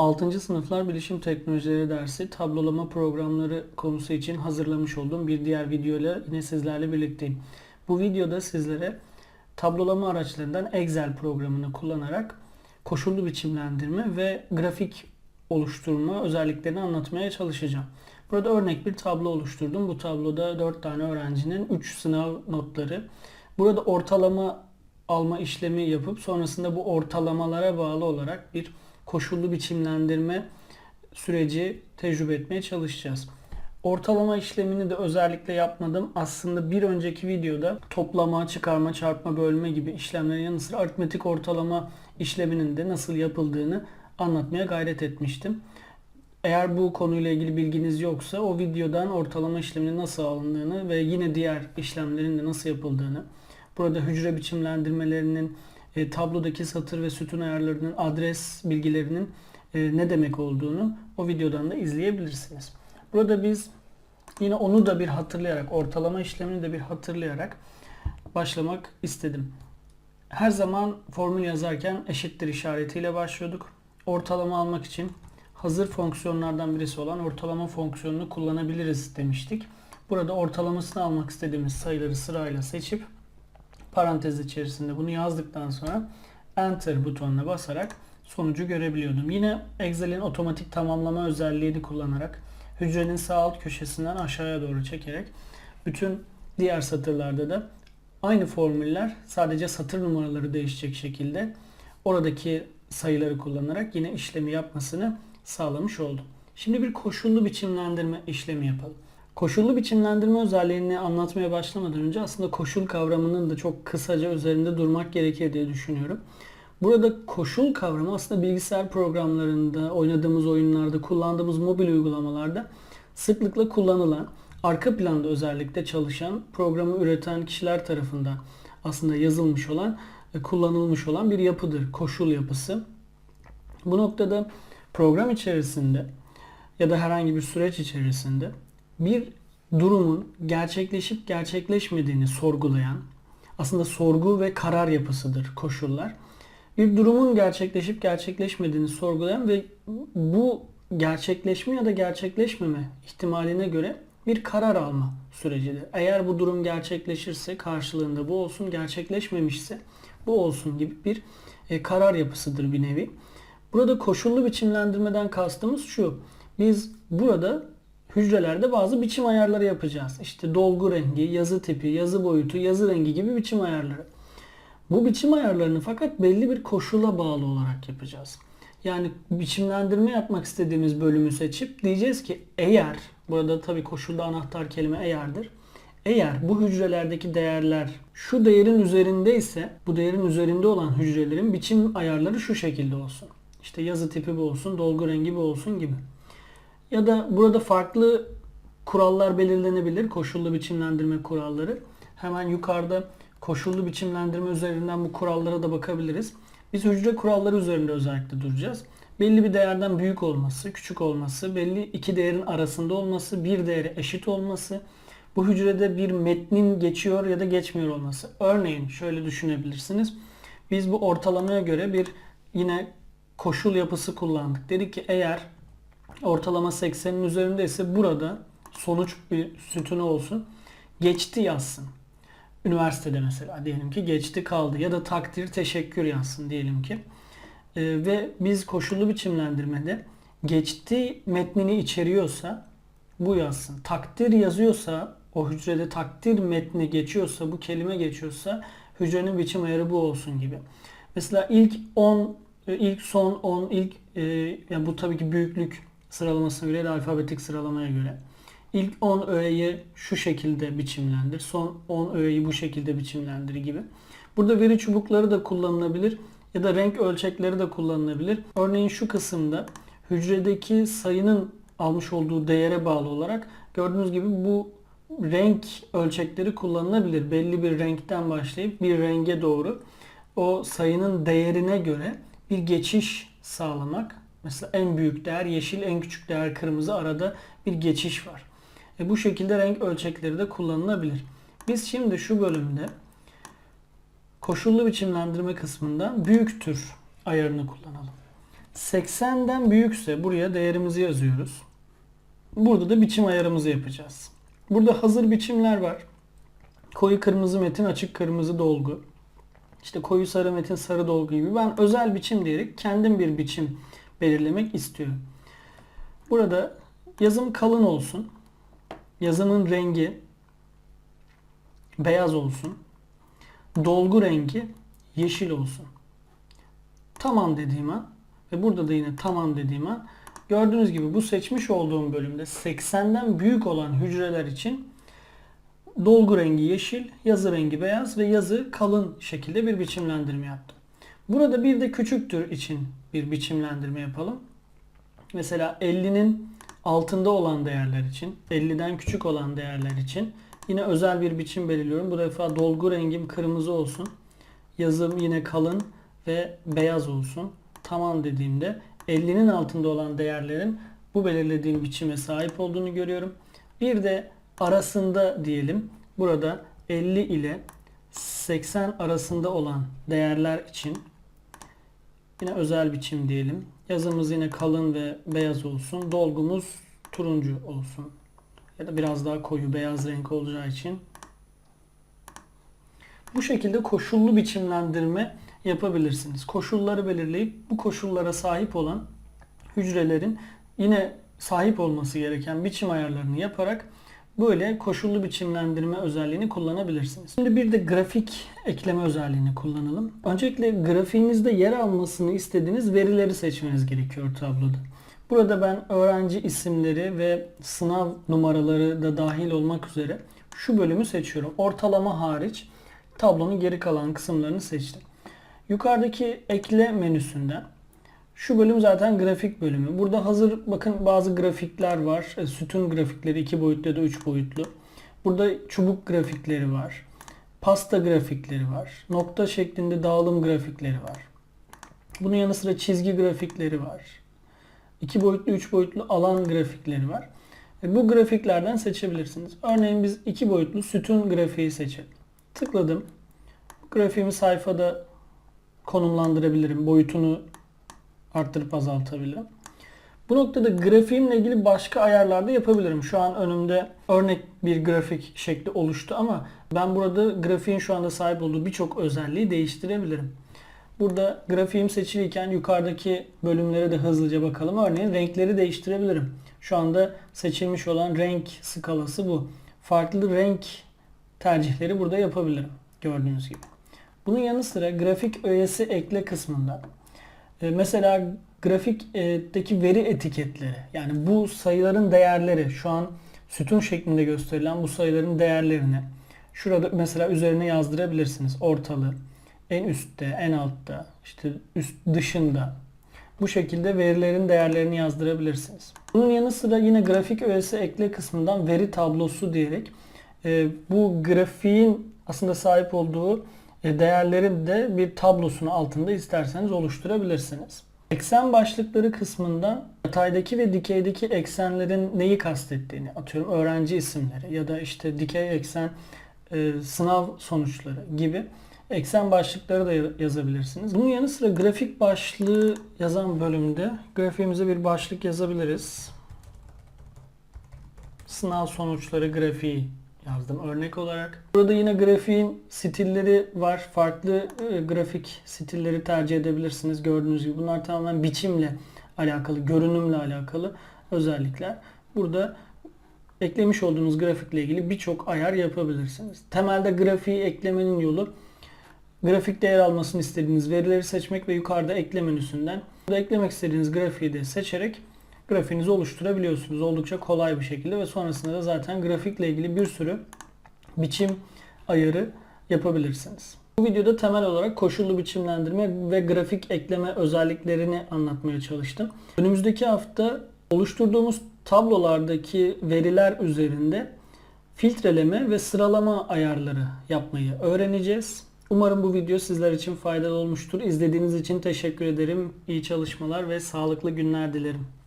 6. sınıflar bilişim teknolojileri dersi tablolama programları konusu için hazırlamış olduğum bir diğer videoyla yine sizlerle birlikteyim. Bu videoda sizlere tablolama araçlarından Excel programını kullanarak koşullu biçimlendirme ve grafik oluşturma özelliklerini anlatmaya çalışacağım. Burada örnek bir tablo oluşturdum. Bu tabloda 4 tane öğrencinin 3 sınav notları. Burada ortalama alma işlemi yapıp sonrasında bu ortalamalara bağlı olarak bir koşullu biçimlendirme süreci tecrübe etmeye çalışacağız. Ortalama işlemini de özellikle yapmadım. Aslında bir önceki videoda toplama, çıkarma, çarpma, bölme gibi işlemlerin yanı sıra aritmetik ortalama işleminin de nasıl yapıldığını anlatmaya gayret etmiştim. Eğer bu konuyla ilgili bilginiz yoksa o videodan ortalama işleminin nasıl alındığını ve yine diğer işlemlerin de nasıl yapıldığını, burada hücre biçimlendirmelerinin, e, tablodaki satır ve sütun ayarlarının, adres bilgilerinin e, ne demek olduğunu o videodan da izleyebilirsiniz. Burada biz yine onu da bir hatırlayarak, ortalama işlemini de bir hatırlayarak başlamak istedim. Her zaman formül yazarken eşittir işaretiyle başlıyorduk. Ortalama almak için hazır fonksiyonlardan birisi olan ortalama fonksiyonunu kullanabiliriz demiştik. Burada ortalamasını almak istediğimiz sayıları sırayla seçip parantez içerisinde bunu yazdıktan sonra Enter butonuna basarak sonucu görebiliyordum. Yine Excel'in otomatik tamamlama özelliğini kullanarak hücrenin sağ alt köşesinden aşağıya doğru çekerek bütün diğer satırlarda da aynı formüller sadece satır numaraları değişecek şekilde oradaki sayıları kullanarak yine işlemi yapmasını sağlamış oldum. Şimdi bir koşullu biçimlendirme işlemi yapalım. Koşullu biçimlendirme özelliğini anlatmaya başlamadan önce aslında koşul kavramının da çok kısaca üzerinde durmak gerekir diye düşünüyorum. Burada koşul kavramı aslında bilgisayar programlarında, oynadığımız oyunlarda, kullandığımız mobil uygulamalarda sıklıkla kullanılan, arka planda özellikle çalışan, programı üreten kişiler tarafından aslında yazılmış olan, kullanılmış olan bir yapıdır. Koşul yapısı. Bu noktada program içerisinde ya da herhangi bir süreç içerisinde bir durumun gerçekleşip gerçekleşmediğini sorgulayan aslında sorgu ve karar yapısıdır koşullar. Bir durumun gerçekleşip gerçekleşmediğini sorgulayan ve bu gerçekleşme ya da gerçekleşmeme ihtimaline göre bir karar alma sürecidir. Eğer bu durum gerçekleşirse karşılığında bu olsun, gerçekleşmemişse bu olsun gibi bir e, karar yapısıdır bir nevi. Burada koşullu biçimlendirmeden kastımız şu. Biz burada hücrelerde bazı biçim ayarları yapacağız. İşte dolgu rengi, yazı tipi, yazı boyutu, yazı rengi gibi biçim ayarları. Bu biçim ayarlarını fakat belli bir koşula bağlı olarak yapacağız. Yani biçimlendirme yapmak istediğimiz bölümü seçip diyeceğiz ki eğer, burada tabii koşulda anahtar kelime eğerdir. Eğer bu hücrelerdeki değerler şu değerin üzerinde ise bu değerin üzerinde olan hücrelerin biçim ayarları şu şekilde olsun. İşte yazı tipi bu olsun, dolgu rengi bu olsun gibi. Ya da burada farklı kurallar belirlenebilir. Koşullu biçimlendirme kuralları. Hemen yukarıda koşullu biçimlendirme üzerinden bu kurallara da bakabiliriz. Biz hücre kuralları üzerinde özellikle duracağız. Belli bir değerden büyük olması, küçük olması, belli iki değerin arasında olması, bir değeri eşit olması, bu hücrede bir metnin geçiyor ya da geçmiyor olması. Örneğin şöyle düşünebilirsiniz. Biz bu ortalamaya göre bir yine koşul yapısı kullandık. Dedik ki eğer ortalama 80'in üzerindeyse burada sonuç bir sütunu olsun. Geçti yazsın. Üniversitede mesela diyelim ki geçti kaldı ya da takdir teşekkür yazsın diyelim ki. Ee, ve biz koşullu biçimlendirmede geçti metnini içeriyorsa bu yazsın. Takdir yazıyorsa o hücrede takdir metni geçiyorsa bu kelime geçiyorsa hücrenin biçim ayarı bu olsun gibi. Mesela ilk 10 ilk son 10 ilk e, yani bu tabii ki büyüklük sıralamasına göre de alfabetik sıralamaya göre. İlk 10 öğeyi şu şekilde biçimlendir. Son 10 öğeyi bu şekilde biçimlendir gibi. Burada veri çubukları da kullanılabilir ya da renk ölçekleri de kullanılabilir. Örneğin şu kısımda hücredeki sayının almış olduğu değere bağlı olarak gördüğünüz gibi bu renk ölçekleri kullanılabilir. Belli bir renkten başlayıp bir renge doğru o sayının değerine göre bir geçiş sağlamak. Mesela en büyük değer yeşil, en küçük değer kırmızı arada bir geçiş var. E bu şekilde renk ölçekleri de kullanılabilir. Biz şimdi şu bölümde koşullu biçimlendirme kısmında büyüktür ayarını kullanalım. 80'den büyükse buraya değerimizi yazıyoruz. Burada da biçim ayarımızı yapacağız. Burada hazır biçimler var. Koyu kırmızı metin, açık kırmızı dolgu. İşte koyu sarı metin, sarı dolgu gibi. Ben özel biçim diyerek kendim bir biçim belirlemek istiyorum. Burada yazım kalın olsun. Yazımın rengi beyaz olsun. Dolgu rengi yeşil olsun. Tamam dediğim an ve burada da yine tamam dediğim an gördüğünüz gibi bu seçmiş olduğum bölümde 80'den büyük olan hücreler için dolgu rengi yeşil, yazı rengi beyaz ve yazı kalın şekilde bir biçimlendirme yaptım. Burada bir de küçüktür için bir biçimlendirme yapalım. Mesela 50'nin altında olan değerler için, 50'den küçük olan değerler için yine özel bir biçim belirliyorum. Bu defa dolgu rengim kırmızı olsun. Yazım yine kalın ve beyaz olsun. Tamam dediğimde 50'nin altında olan değerlerin bu belirlediğim biçime sahip olduğunu görüyorum. Bir de arasında diyelim. Burada 50 ile 80 arasında olan değerler için yine özel biçim diyelim. Yazımız yine kalın ve beyaz olsun. Dolgumuz turuncu olsun. Ya da biraz daha koyu beyaz renk olacağı için. Bu şekilde koşullu biçimlendirme yapabilirsiniz. Koşulları belirleyip bu koşullara sahip olan hücrelerin yine sahip olması gereken biçim ayarlarını yaparak böyle koşullu biçimlendirme özelliğini kullanabilirsiniz. Şimdi bir de grafik ekleme özelliğini kullanalım. Öncelikle grafiğinizde yer almasını istediğiniz verileri seçmeniz gerekiyor tabloda. Burada ben öğrenci isimleri ve sınav numaraları da dahil olmak üzere şu bölümü seçiyorum. Ortalama hariç tablonun geri kalan kısımlarını seçtim. Yukarıdaki ekle menüsünden şu bölüm zaten grafik bölümü. Burada hazır bakın bazı grafikler var. E, Sütun grafikleri 2 boyutlu ya da 3 boyutlu. Burada çubuk grafikleri var. Pasta grafikleri var. Nokta şeklinde dağılım grafikleri var. Bunun yanı sıra çizgi grafikleri var. 2 boyutlu, 3 boyutlu alan grafikleri var. E, Bu grafiklerden seçebilirsiniz. Örneğin biz 2 boyutlu sütun grafiği seçelim. Tıkladım. Grafiğimi sayfada konumlandırabilirim. Boyutunu arttırıp azaltabilirim. Bu noktada grafiğimle ilgili başka ayarlar da yapabilirim. Şu an önümde örnek bir grafik şekli oluştu ama ben burada grafiğin şu anda sahip olduğu birçok özelliği değiştirebilirim. Burada grafiğim seçiliyken yukarıdaki bölümlere de hızlıca bakalım. Örneğin renkleri değiştirebilirim. Şu anda seçilmiş olan renk skalası bu. Farklı renk tercihleri burada yapabilirim. Gördüğünüz gibi. Bunun yanı sıra grafik öğesi ekle kısmında e, mesela grafikteki veri etiketleri yani bu sayıların değerleri şu an sütun şeklinde gösterilen bu sayıların değerlerini şurada mesela üzerine yazdırabilirsiniz. Ortalı, en üstte, en altta, işte üst dışında. Bu şekilde verilerin değerlerini yazdırabilirsiniz. Bunun yanı sıra yine grafik öğesi ekle kısmından veri tablosu diyerek e, bu grafiğin aslında sahip olduğu değerlerin de bir tablosunu altında isterseniz oluşturabilirsiniz. Eksen başlıkları kısmından yataydaki ve dikeydeki eksenlerin neyi kastettiğini atıyorum öğrenci isimleri ya da işte dikey eksen e, sınav sonuçları gibi eksen başlıkları da yazabilirsiniz. Bunun yanı sıra grafik başlığı yazan bölümde grafiğimize bir başlık yazabiliriz. Sınav sonuçları grafiği yazdım örnek olarak. Burada yine grafiğin stilleri var. Farklı e, grafik stilleri tercih edebilirsiniz. Gördüğünüz gibi bunlar tamamen biçimle alakalı, görünümle alakalı özellikler. Burada eklemiş olduğunuz grafikle ilgili birçok ayar yapabilirsiniz. Temelde grafiği eklemenin yolu grafikte yer almasını istediğiniz verileri seçmek ve yukarıda ekle menüsünden burada eklemek istediğiniz grafiği de seçerek grafiğinizi oluşturabiliyorsunuz. Oldukça kolay bir şekilde ve sonrasında da zaten grafikle ilgili bir sürü biçim ayarı yapabilirsiniz. Bu videoda temel olarak koşullu biçimlendirme ve grafik ekleme özelliklerini anlatmaya çalıştım. Önümüzdeki hafta oluşturduğumuz tablolardaki veriler üzerinde filtreleme ve sıralama ayarları yapmayı öğreneceğiz. Umarım bu video sizler için faydalı olmuştur. İzlediğiniz için teşekkür ederim. İyi çalışmalar ve sağlıklı günler dilerim.